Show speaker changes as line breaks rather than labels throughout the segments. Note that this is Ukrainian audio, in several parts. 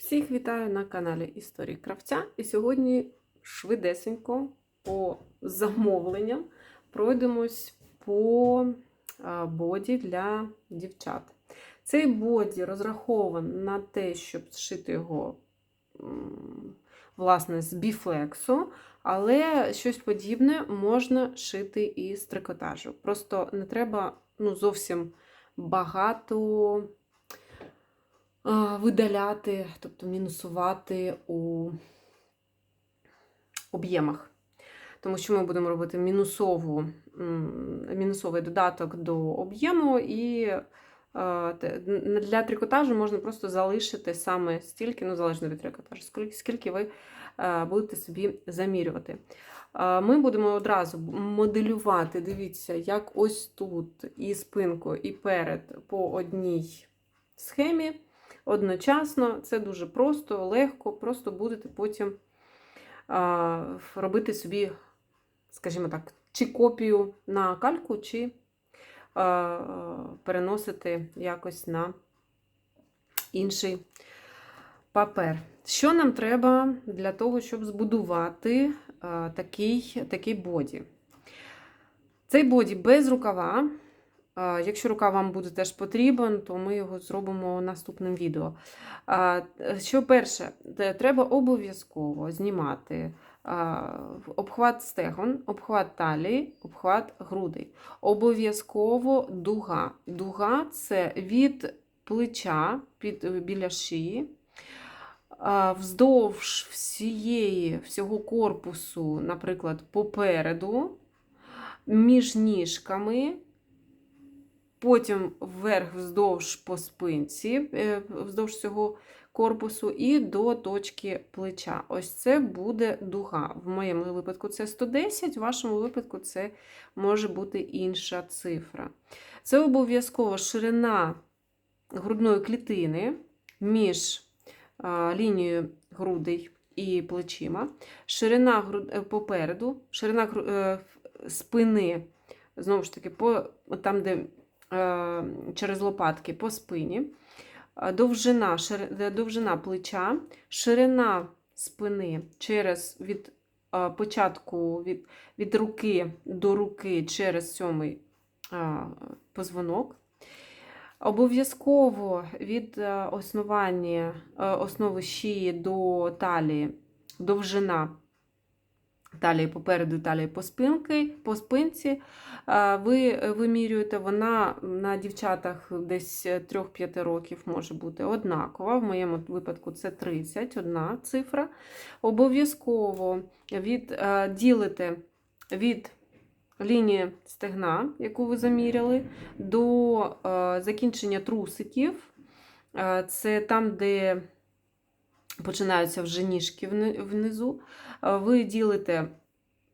Всіх вітаю на каналі Історії Кравця. І сьогодні швидесенько по замовленням пройдемось по боді для дівчат. Цей боді розрахований на те, щоб зшити його власне з біфлексу, але щось подібне можна шити і з трикотажу. Просто не треба ну, зовсім багато видаляти, тобто мінусувати у об'ємах. Тому що ми будемо робити мінусову, мінусовий додаток до об'єму, і е, для трикотажу можна просто залишити саме стільки, ну залежно від трикотажу, скільки, ви е, будете собі замірювати. Е, Ми будемо одразу моделювати, дивіться, як ось тут і спинку, і перед по одній схемі одночасно. Це дуже просто, легко, просто будете потім а, робити собі, скажімо так, чи копію на кальку, чи а, переносити якось на інший папер. Що нам треба для того, щоб збудувати а, такий, такий боді? Цей боді без рукава. Якщо рука вам буде теж потрібен, то ми його зробимо наступним відео. Що перше, треба обов'язково знімати обхват стегон, обхват талії, обхват грудей. Обов'язково дуга. Дуга це від плеча під, біля шиї. Вздовж всієї, всього корпусу, наприклад, попереду, між ніжками, потім вверх вздовж по спинці, е, вздовж цього корпусу, і до точки плеча. Ось це буде дуга. В моєму випадку це 110, в вашому випадку це може бути інша цифра. Це обов'язково ширина грудної клітини між лінією грудей і плечима, ширина е, попереду, ширина е, спини, знову ж таки, по, там, де через лопатки по спині, довжина, шири- е, довжина плеча, ширина спини через від е, початку від, від руки до руки через сьомий позвонок. Обов'язково від е, основання е, основи шиї до талії довжина талії попереду, талії по, спинки, по спинці. Е, Ви вимірюєте, вона на дівчатах десь 3-5 років може бути однакова. В моєму випадку це 31 цифра. Обов'язково від, е, ділите від лінії стегна, яку ви заміряли, до е, закінчення трусиків. Е, Це там, де починаються вже ніжки внизу. Е, Ви ділите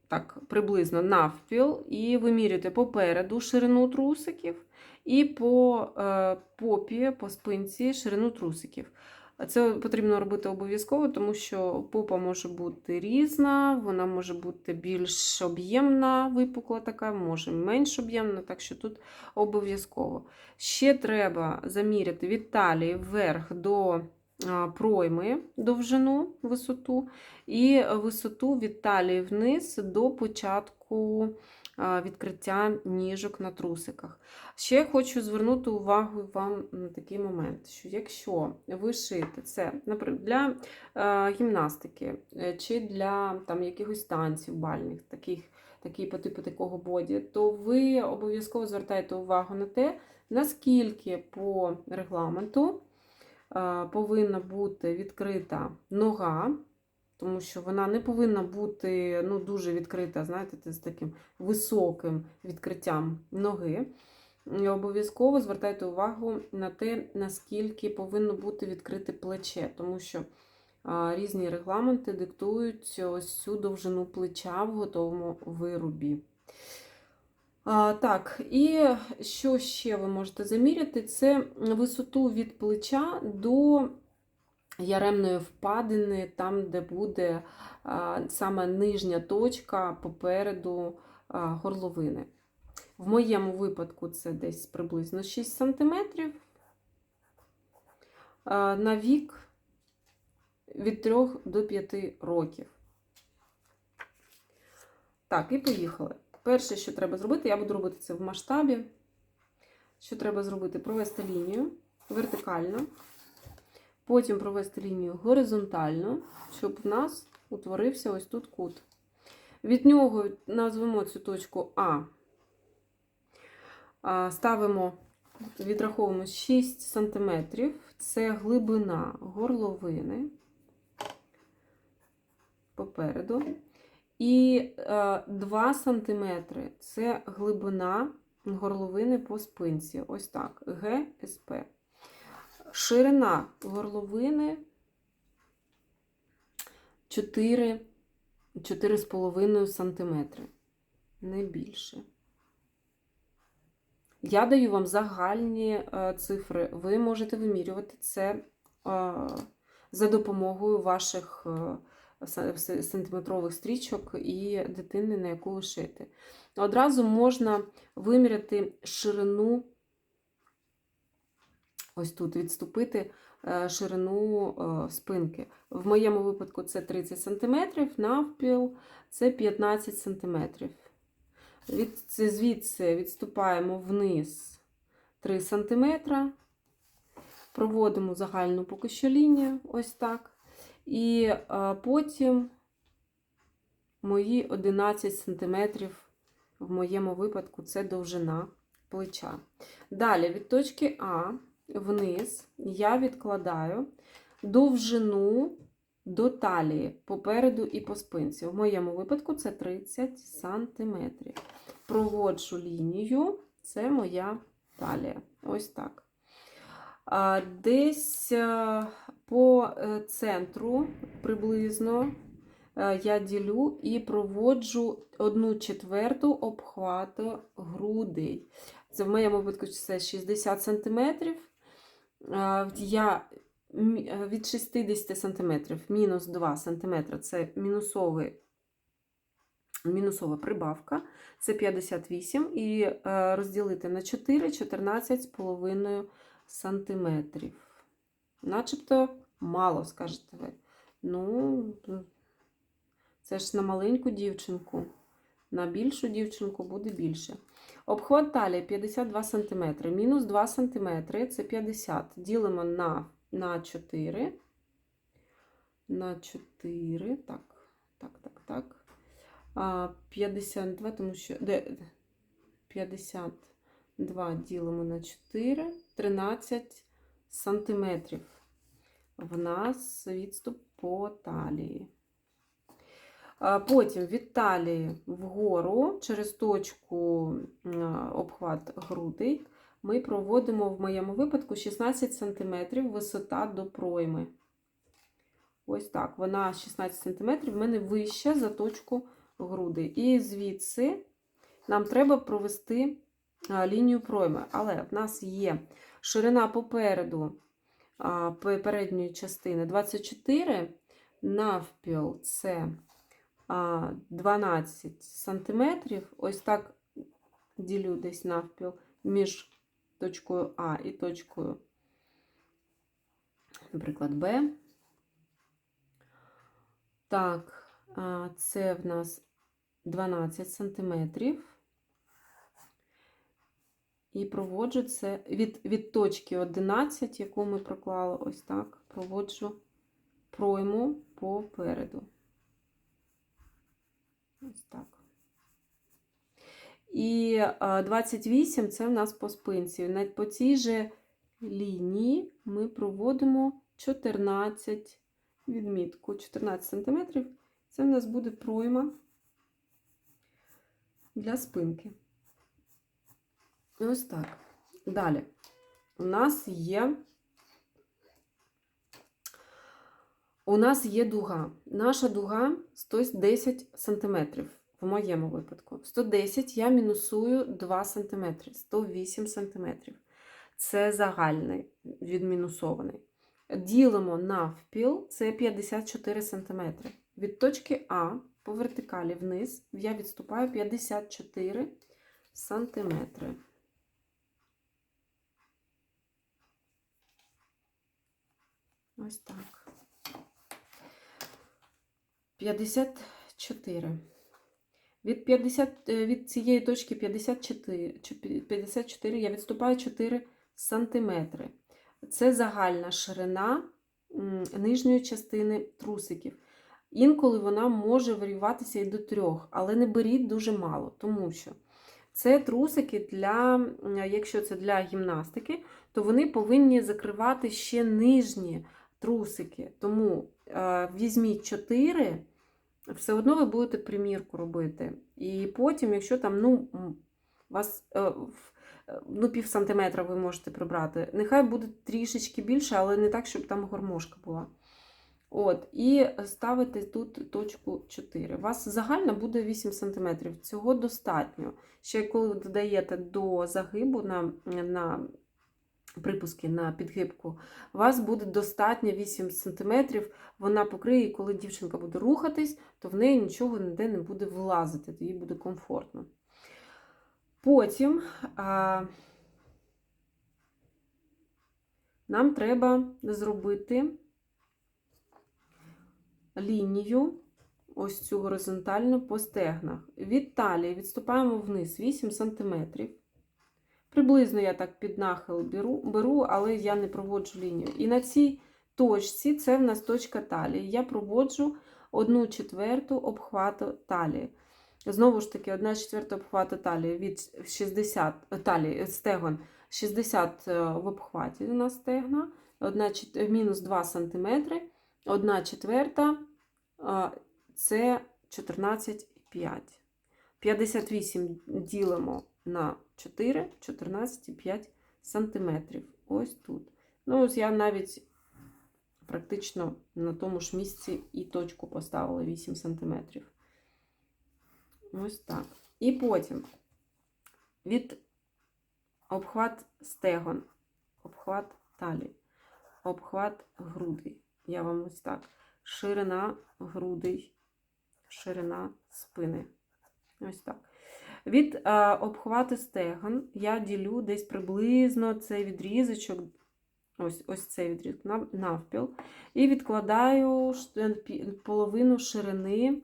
так, приблизно навпіл і вимірюєте попереду ширину трусиків і по е, попі, по спинці ширину трусиків. Це потрібно робити обов'язково, тому що попа може бути різна, вона може бути більш об'ємна, випукла така, може менш об'ємна, так що тут обов'язково. Ще треба заміряти від талії вверх до пройми довжину, висоту, і висоту від талії вниз до початку відкриття ніжок на трусиках. Ще хочу звернути увагу вам на такий момент, що якщо ви шите це, наприклад, для гімнастики е, чи для там, якихось танців бальних, таких, такий по типу такого боді, то ви обов'язково звертаєте увагу на те, наскільки по регламенту повинна бути відкрита нога. Тому що вона не повинна бути ну, дуже відкрита, знаєте, з таким високим відкриттям ноги. Обов'язково звертайте увагу на те, наскільки повинно бути відкрите плече, тому що різні регламенти диктують ось цю довжину плеча в готовому виробі. Так, і що ще ви можете заміряти? Це висоту від плеча до яремної впадини, там, де буде саме нижня точка попереду горловини. В моєму випадку це десь приблизно 6 см. На вік від 3 до 5 років. Так, і поїхали. Перше, що треба зробити, я буду робити це в масштабі. Що треба зробити? Провести лінію вертикально, потім провести лінію горизонтально, щоб в нас утворився ось тут кут. Від нього назвемо цю точку А. Ставимо, відраховуємо 6 см. Це глибина горловини попереду. І е, 2 см це глибина горловини по спинці. Ось так. ГСП. Ширина горловини 4, 4,5 см. Не більше. Я даю вам загальні е, цифри. Ви можете вимірювати це е, за допомогою ваших е, сантиметрових стрічок і дитини, на яку ви. Одразу можна виміряти ширину, ось тут відступити е, ширину е, спинки. В моєму випадку це 30 см, навпіл це 15 см. Від, звідси відступаємо вниз 3 см, проводимо загальну поки що лінію, ось так. І е, потім мої 11 см, в моєму випадку, це довжина плеча. Далі від точки А вниз я відкладаю довжину до талії попереду і по спинці. В моєму випадку це 30 см. Проводжу лінію, це моя талія. Ось так. Десь е, по е, центру приблизно е, я ділю і проводжу одну четверту обхвату грудей. Це в моєму випадку це 60 см. Я е, від 60 см мінус 2 см це мінусовий, мінусова прибавка, це 58, і розділити на 4 14,5 сантиметрів. Начебто мало, скажете ви. Ну, це ж на маленьку дівчинку. На більшу дівчинку буде більше. Обхват талії 52 см. Мінус 2 см це 50. Ділимо на, на 4. На 4. Так, так, так, так. А, 52, тому що. 52 ділимо на 4. 13 сантиметрів. В нас відступ по талії. Потім від талії вгору через точку обхват грудей ми проводимо в моєму випадку 16 см висота до пройми. Ось так. Вона 16 см в мене вища за точку грудей. І звідси нам треба провести лінію пройми. Але в нас є ширина попереду передньої частини 24, навпіл це 12 сантиметрів. Ось так ділю десь навпіл між точкою А і точкою, наприклад, Б. Так, це в нас 12 сантиметрів. І проводжу це від, від точки 11, яку ми проклали, ось так, проводжу пройму попереду. Ось так. І 28 це в нас по спинці. Навіть по цій же лінії ми проводимо 14 відмітку, 14 см. Це в нас буде пройма для спинки. Ось так. Далі. У нас є. У нас є дуга. Наша дуга 110 см в моєму випадку. 110 я мінусую 2 см, 108 см. Це загальний відмінусований. Ділимо навпіл, це 54 см. Від точки А по вертикалі вниз я відступаю 54 сантиметри. Ось так. 54. Від, 50, е, від цієї точки 54, 54 я відступаю 4 сантиметри. Це загальна ширина нижньої частини трусиків. Інколи вона може варіюватися і до трьох, але не беріть дуже мало, тому що це трусики для, якщо це для гімнастики, то вони повинні закривати ще нижні трусики. Тому е, візьміть 4, все одно ви будете примірку робити. І потім, якщо там, ну, вас е, е, ну, пів сантиметра ви можете прибрати. Нехай буде трішечки більше, але не так, щоб там гармошка була. От, і ставите тут точку 4. У вас загально буде 8 см. Цього достатньо. Ще коли додаєте до загибу на, на припуски на підгибку, у вас буде достатньо 8 см. Вона покриє, і коли дівчинка буде рухатись, то в неї нічого ніде не буде влазити, то їй буде комфортно. Потім а, нам треба зробити лінію, ось цю горизонтальну по стегнах. Від талії відступаємо вниз 8 см. Приблизно я так під нахил беру, беру, але я не проводжу лінію. І на цій точці, це в нас точка талії, я проводжу 1 четверту обхвату талії. Знову ж таки, 1 четверта обхвату талії від 60 талії, стегон 60 е, в обхваті у нас стегна, 1, мінус 2 см, 1 четверта це 14,5. 58 ділимо на 4, 14,5 сантиметрів. Ось тут. Ну, ось я навіть практично на тому ж місці і точку поставила 8 сантиметрів. Ось так. І потім від обхват стегон, обхват талії, обхват грудей. Я вам ось так. Ширина грудей, ширина спини. Ось так. Від е, обхвату стегон я ділю десь приблизно цей відрізочок, ось ось цей відрізок навпіл, і відкладаю половину ширини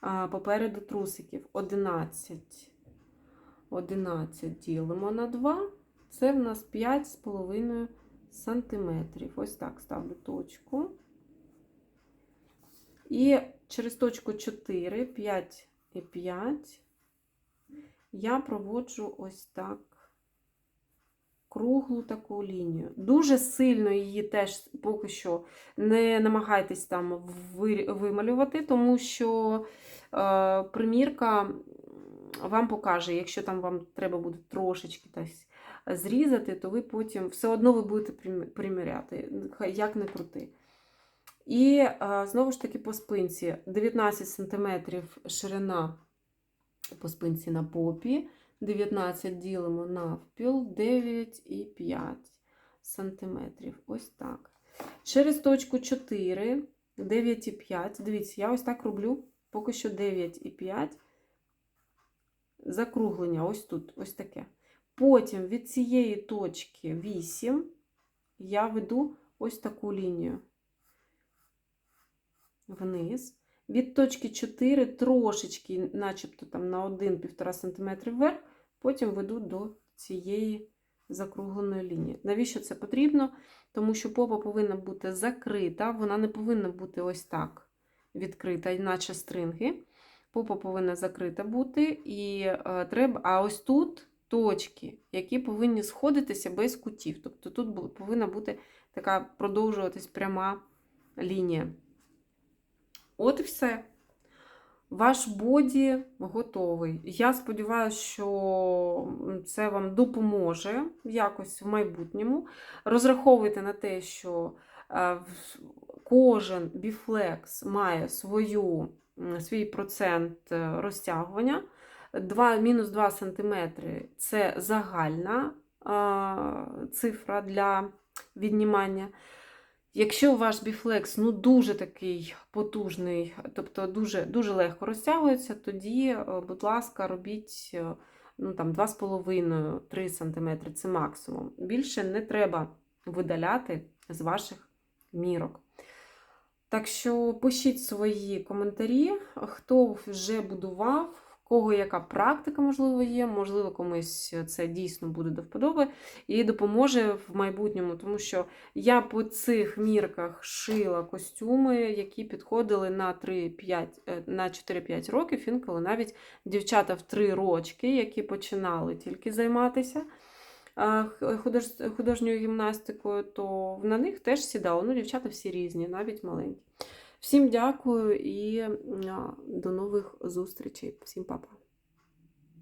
а, попереду трусиків 11. 11 ділимо на 2. Це в нас 5,5 сантиметрів. Ось так ставлю точку. І через точку 4, 5 і 5 я проводжу ось так круглу таку лінію. Дуже сильно її теж поки що не намагайтесь там вималювати, тому що е, примірка вам покаже, якщо там вам треба буде трошечки десь зрізати, то ви потім все одно ви будете приміряти, як не крути. І е, знову ж таки по спинці 19 см ширина по спинці на попі, 19 ділимо навпіл, 9,5 см. Ось так. Через точку 4, 9,5. Дивіться, я ось так роблю поки що 9,5. Закруглення ось тут, ось таке. Потім від цієї точки 8 я веду ось таку лінію вниз. Від точки 4 трошечки, начебто там на 1-1,5 см вверх, потім веду до цієї закругленої лінії. Навіщо це потрібно? Тому що попа повинна бути закрита, вона не повинна бути ось так відкрита, іначе стринги. Попа повинна закрита бути, і е, треба. А ось тут точки, які повинні сходитися без кутів. Тобто тут повинна бути така продовжуватись пряма лінія. От і все. Ваш боді готовий. Я сподіваюся, що це вам допоможе якось в майбутньому. Розраховуйте на те, що е, кожен біфлекс має свою, свій процент е, розтягування. 2, мінус 2 см це загальна цифра для віднімання. Якщо ваш біфлекс ну, дуже такий потужний, тобто дуже, дуже легко розтягується, тоді, е, будь ласка, робіть е, ну, там, 2,5-3 см це максимум. Більше не треба видаляти з ваших мірок. Так що пишіть свої коментарі, хто вже будував, кого яка практика, можливо, є, можливо, комусь це дійсно буде до вподоби і допоможе в майбутньому, тому що я по цих мірках шила костюми, які підходили на 3-5, е, на 4-5 років, інколи навіть дівчата в 3 рочки, які починали тільки займатися художньою гімнастикою, то на них теж сідало. Ну, дівчата всі різні, навіть маленькі. Всім дякую і до нових зустрічей. Всім па-па.